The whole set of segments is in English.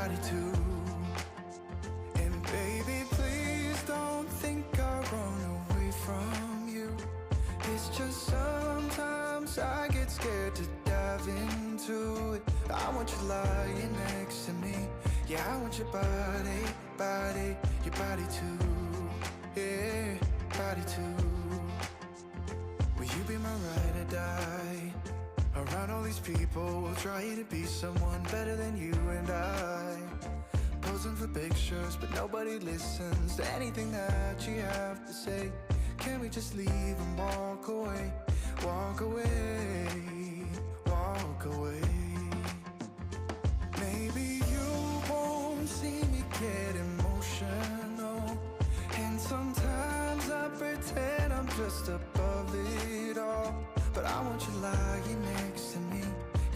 body too. And baby, please don't think I'll run away from you. It's just sometimes I get scared to dive into it. I want you lying next to me. Yeah, I want your body, body, your body too. Yeah, body too. Will you be my ride or die? People will try to be someone better than you and I Posing for pictures, but nobody listens to anything that you have to say. Can we just leave and walk away? Walk away, walk away.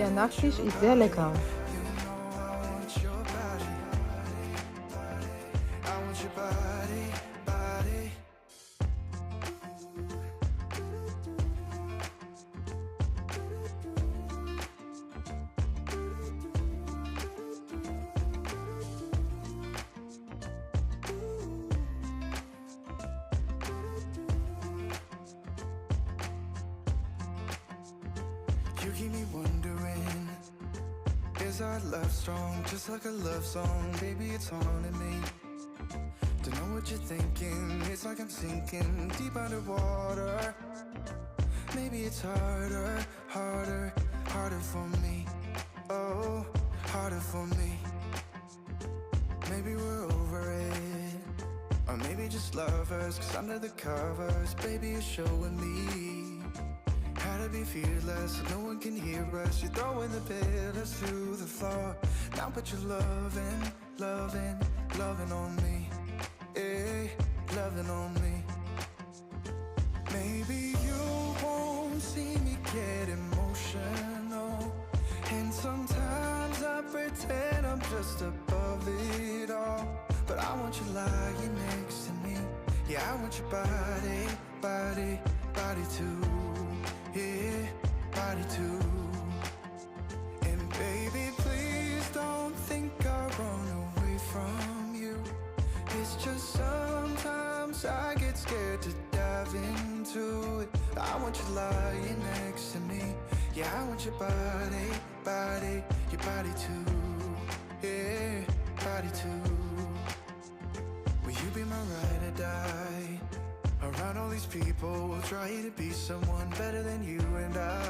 Der Nachtisch ist sehr lecker. You know I want Our love strong, just like a love song. Baby, it's haunting me. Don't know what you're thinking. It's like I'm sinking deep underwater. Maybe it's harder, harder, harder for me. Oh, harder for me. Maybe we're over it. Or maybe just lovers Cause under the covers Baby, you're showing me how to be fearless. So no one can hear us. You're throwing the pillars through floor Now put your loving, loving, loving on me. Eh, loving on me. Maybe you won't see me get emotional. And sometimes I pretend I'm just above it all. But I want you lying next to me. Yeah, I want your body, body, body too. Yeah, body too dive into it. I want you lying next to me. Yeah, I want your body, body, your body too. Yeah, body too. Will you be my ride or die? Around all these people we'll try to be someone better than you and I